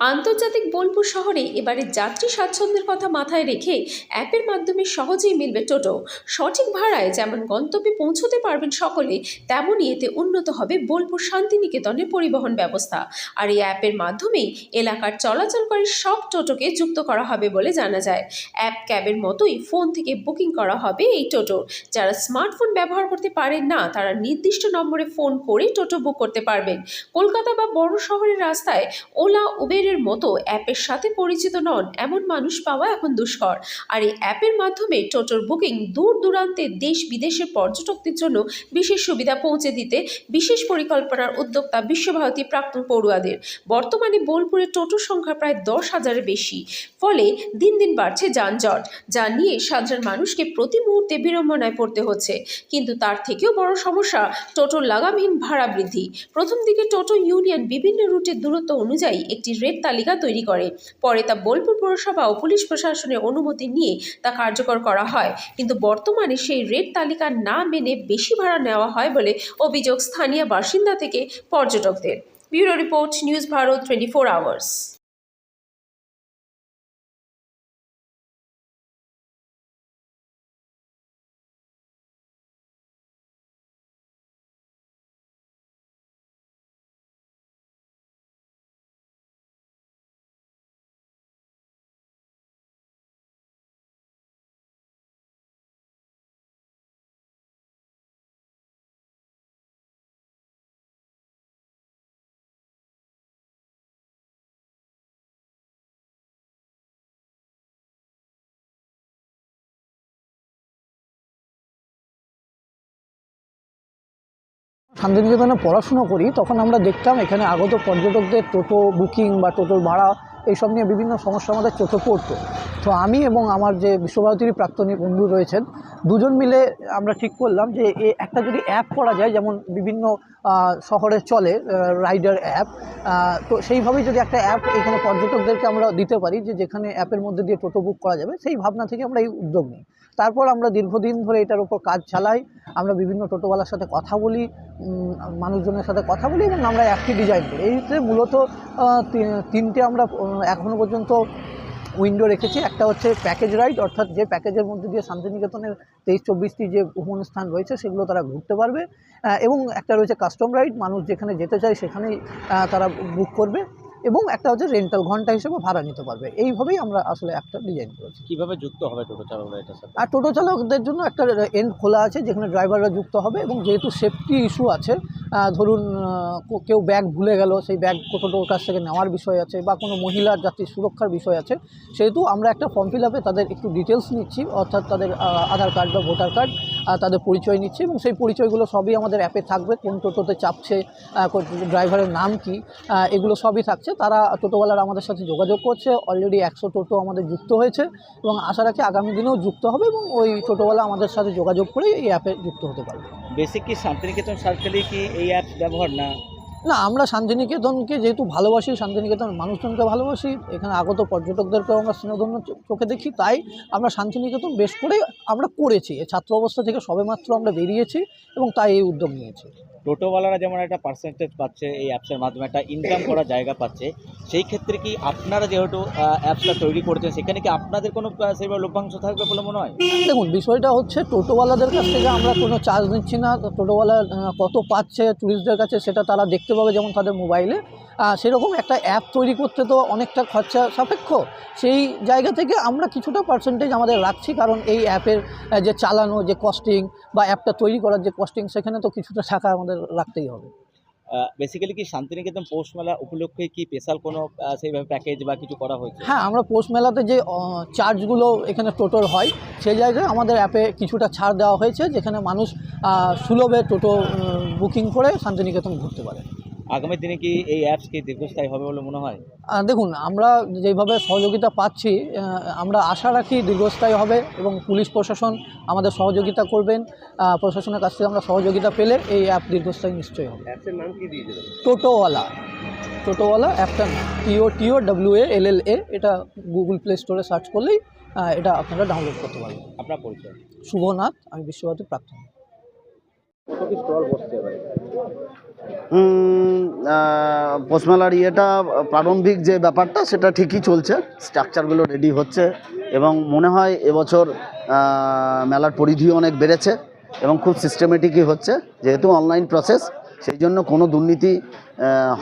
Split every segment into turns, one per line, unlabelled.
আন্তর্জাতিক বোলপুর শহরে এবারে যাত্রী স্বাচ্ছন্দ্যের কথা মাথায় রেখে অ্যাপের মাধ্যমে সহজেই মিলবে টোটো। সঠিক ভাড়ায় যেমন গন্তব্যে পৌঁছতে পারবেন সকলে, তেমনই এতে উন্নত হবে বোলপুর শান্তিনিকেতনের পরিবহন ব্যবস্থা। আর এই অ্যাপের মাধ্যমেই এলাকার চলাচলকারী সব টোটোকে যুক্ত করা হবে বলে জানা যায়। অ্যাপ ক্যাবের মতোই ফোন থেকে বুকিং করা হবে এই টোটোর। যারা স্মার্টফোন ব্যবহার করতে পারেন না, তারা নির্দিষ্ট নম্বরে ফোন করে টোটো বুক করতে পারবেন। কলকাতা বা বড় শহরের রাস্তায় ওলা উবেরের মতো অ্যাপের সাথে পরিচিত নন, এমন মানুষ পাওয়া এখন দুষ্কর। আর এই অ্যাপের মাধ্যমে টোটোর বুকিং দূর দূরান্তে দেশ বিদেশের পর্যটকদের জন্য বিশেষ সুবিধা পৌঁছে দিতে বিশেষ পরিকল্পনার উদ্যোক্তা বিশ্বভারতী প্রাক্তন পড়ুয়াদের। বর্তমানে বোলপুরে টোটোর সংখ্যা প্রায় দশ হাজারের বেশি। ফলে দিন দিন বাড়ছে যানজট, যা নিয়ে সাধারণ মানুষকে প্রতি মুহূর্তে বিড়ম্বনায় পড়তে হচ্ছে। কিন্তু তার থেকেও বড় সমস্যা টোটোর লাগামহীন ভাড়া বৃদ্ধি। প্রথম দিকে টোটো ইউনিয়ন বিভিন্ন রুটের দূরত্ব অনুযায়ী একটি রেট তালিকা তৈরি করে। পরে তা বোলপুর পৌরসভা ও পুলিশ প্রশাসনের অনুমতি নিয়ে তা কার্যকর করা হয়। কিন্তু বর্তমানে সেই রেট তালিকা না মেনে বেশি ভাড়া নেওয়া হয় বলে অভিযোগ স্থানীয় বাসিন্দা থেকে পর্যটকদের। Bureau report, news Bharat, twenty four hours.
শান্তিনিকেতনে পড়াশুনো করি, তখন আমরা দেখতাম এখানে আগত পর্যটকদের টোটো বুকিং বা টোটোর ভাড়া, এইসব নিয়ে বিভিন্ন সমস্যা আমাদের চোখে পড়তো। তো আমি এবং আমার যে বিশ্বভারতীর প্রাক্তনী বন্ধু রয়েছেন, দুজন মিলে আমরা ঠিক করলাম যে একটা যদি অ্যাপ করা যায়, যেমন বিভিন্ন শহরে চলে রাইডার অ্যাপ তো সেইভাবেই যদি একটা অ্যাপ এখানে পর্যটকদেরকে আমরা দিতে পারি যে যেখানে অ্যাপের মধ্যে দিয়ে টোটো বুক করা যাবে, সেই ভাবনা থেকে আমরা এই উদ্যোগ নিই। তারপর আমরা দীর্ঘদিন ধরে এটার উপর কাজ চালাই। আমরা বিভিন্ন টোটোওয়ালার সাথে কথা বলি মানুষজনের সাথে কথা বলি এবং আমরা অ্যাপটি ডিজাইন করি। এইতে মূলত তিনটে আমরা এখনও পর্যন্ত উইন্ডো রেখেছি। একটা হচ্ছে প্যাকেজ রাইড অর্থাৎ যে প্যাকেজের মধ্যে দিয়ে শান্তিনিকেতনের তেইশ, চব্বিশটি যে ভ্রমণ স্থান রয়েছে, সেগুলো তারা ঘুরতে পারবে। এবং একটা রয়েছে কাস্টম রাইড মানুষ যেখানে যেতে চায় সেখানেই তারা বুক করবে। এবং একটা হচ্ছে রেন্টাল ঘণ্টা হিসেবে ভাড়া নিতে পারবে। এইভাবেই আমরা আসলে একটা ডিজাইন করেছি।
কীভাবে যুক্ত হবে টোটো চালকরা সাথে?
আর টোটো চালকদের জন্য একটা এন্ড খোলা আছে যেখানে ড্রাইভাররা যুক্ত হবে এবং যেহেতু সেফটি ইস্যু আছে ধরুন কেউ ব্যাগ ভুলে গেল সেই ব্যাগ টোটোর কাছ থেকে নেওয়ার বিষয় আছে বা কোনো মহিলার যাত্রীর সুরক্ষার বিষয় আছে সেহেতু আমরা একটা ফর্ম ফিল আপে তাদের একটু ডিটেলস নিচ্ছি অর্থাৎ তাদের আধার কার্ড বা ভোটার কার্ড তাদের পরিচয় নিচ্ছি এবং সেই পরিচয়গুলো সবই আমাদের অ্যাপে থাকবে কোন টোটোতে চাপছে ড্রাইভারের নাম কি এগুলো সবই থাকছে। তারা টোটোওয়ালারা আমাদের সাথে যোগাযোগ করছে। অলরেডি একশো টোটো আমাদের যুক্ত হয়েছে এবং আশা রাখি আগামী দিনেও যুক্ত হবে এবং ওই টোটোওয়ালা আমাদের সাথে যোগাযোগ করে এই অ্যাপে যুক্ত হতে পারবে।
বেসিক কি শান্তিনিকেতন সার্কেলে কি এই অ্যাপ ব্যবহার না?
না আমরা শান্তিনিকেতনকে যেহেতু ভালোবাসি শান্তিনিকেতন মানুষজনকে ভালোবাসি এখানে আগত পর্যটকদেরকেও আমরা স্নেহধন্য চোখে দেখি তাই আমরা শান্তিনিকেতন বেশ করে আমরা করেছি। ছাত্র অবস্থা থেকে সবেমাত্র আমরা বেরিয়েছি এবং তাই এই উদ্যোগ নিয়েছি।
টোটোওয়ালারা যেমন একটা পার্সেন্টেজ পাচ্ছে এই অ্যাপসের মাধ্যমে একটা ইনকাম করার জায়গা পাচ্ছে সেই ক্ষেত্রে কি আপনারা যেহেতু অ্যাপসটা তৈরি করেছেন সেখানে কি আপনাদের কোনো সেইভাবে লভ্যাংশ থাকবে বলে মনে হয়?
দেখুন বিষয়টা হচ্ছে টোটোওয়ালাদের কাছ থেকে আমরা কোনো চার্জ নিচ্ছি না। টোটোওয়ালা কত পাচ্ছে ট্যুরিস্টদের কাছে সেটা তারা দেখতে পাবে যেমন তাদের মোবাইলে সেরকম একটা অ্যাপ তৈরি করতে তো অনেকটা খরচা সাপেক্ষ। সেই জায়গা থেকে আমরা কিছুটা পার্সেন্টেজ আমাদের রাখছি কারণ এই অ্যাপের যে চালানো যে কস্টিং বা অ্যাপটা তৈরি করার যে কস্টিং সেখানে তো কিছুটা টাকা আমাদের রাখতেই হবে।
বেসিক্যালি কি শান্তিনিকেতন পৌষ মেলা উপলক্ষে কি স্পেশাল কোনো সেইভাবে প্যাকেজ বা কিছু করা হয়েছে?
হ্যাঁ আমরা পোস্ট মেলাতে যে চার্জগুলো এখানে টোটোর হয় সেই জায়গায় আমাদের অ্যাপে কিছুটা ছাড় দেওয়া হয়েছে যেখানে মানুষ সুলভে টোটো বুকিং করে শান্তিনিকেতন ঘুরতে পারে।
আগামী দিনে কি এই অ্যাপস কি দীর্ঘস্থায়ী হবে বলে মনে হয়?
দেখুন আমরা যেভাবে সহযোগিতা পাচ্ছি আমরা আশা রাখি দীর্ঘস্থায়ী হবে এবং পুলিশ প্রশাসন আমাদের সহযোগিতা করবেন। প্রশাসনের কাছ থেকে আমরা সহযোগিতা পেলে এই অ্যাপ দীর্ঘস্থায়ী নিশ্চয়ই হবে।
অ্যাপসের নাম কি দিয়েছিলেন
টোটোওয়ালা। টোটোওয়ালা অ্যাপটা টিও টিও ডাব্লিউ এ এল এল এ এটা গুগল প্লে স্টোরে সার্চ করলেই এটা আপনারা ডাউনলোড করতে পারবেন।
আপনার পরিচয়?
শুভনাথ আমি বিশ্বভারতী প্রাক্তন।
কত কি স্টল
আহ, পৌষমেলার ইয়েটা প্রারম্ভিক যে ব্যাপারটা, সেটা ঠিকই চলছে। স্ট্রাকচারগুলো রেডি হচ্ছে এবং মনে হয় এবছর মেলার পরিধি অনেক বেড়েছে এবং খুব সিস্টেমেটিকই হচ্ছে। যেহেতু অনলাইন প্রসেস সেই জন্য কোনো দুর্নীতি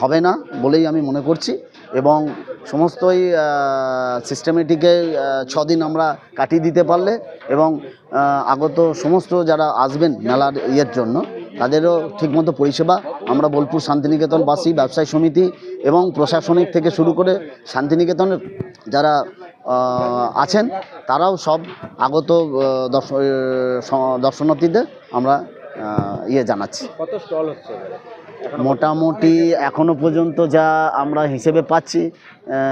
হবে না বলেই আমি মনে করছি এবং সমস্তই সিস্টেমেটিকে ছদিন আমরা কাটিয়ে দিতে পারলে এবং আগত সমস্ত যারা আসবেন মেলার ইয়ের জন্য তাদেরও ঠিকমতো পরিষেবা। আমরা বোলপুর শান্তিনিকেতনবাসী ব্যবসায়ী সমিতি এবং প্রশাসনিক থেকে শুরু করে শান্তিনিকেতনের যারা আছেন তারাও সব আগত দর্শ- দর্শনার্থীদের আমরা ইয়ে জানাচ্ছি।
কত স্টল হচ্ছে
মোটামুটি এখনও পর্যন্ত যা আমরা হিসেবে পাচ্ছি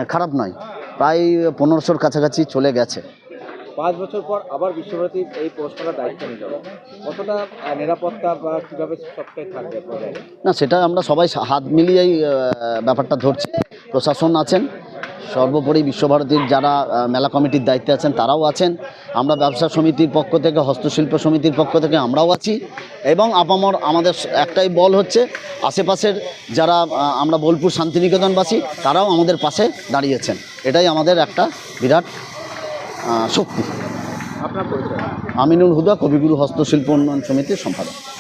খারাপ নয়। প্রায় পনেরোশোর কাছাকাছি চলে গেছে।
পাঁচ বছর পর আবার বিশ্বভারতীর এই পুরস্কারের দায়িত্ব নিল কতটা নিরাপত্তা বা কীভাবে সবটাই থাকবে
না, সেটা আমরা সবাই হাত মিলিয়েই ব্যাপারটা ধরছি। প্রশাসন আছেন, সর্বোপরি বিশ্বভারতীর যারা মেলা কমিটির দায়িত্বে আছেন, তারাও আছেন। আমরা ব্যবসা সমিতির পক্ষ থেকে, হস্তশিল্প সমিতির পক্ষ থেকে আমরাও আছি। এবং আপামর, আমাদের একটাই বল হচ্ছে, আশেপাশের যারা আমরা বোলপুর শান্তিনিকেতনবাসী, তারাও আমাদের পাশে দাঁড়িয়েছেন। এটাই আমাদের একটা বিরাট শক্তি
আপনার
আমিনুল হুদা কবিগুরু হস্তশিল্প উন্নয়ন সমিতির সম্পাদক।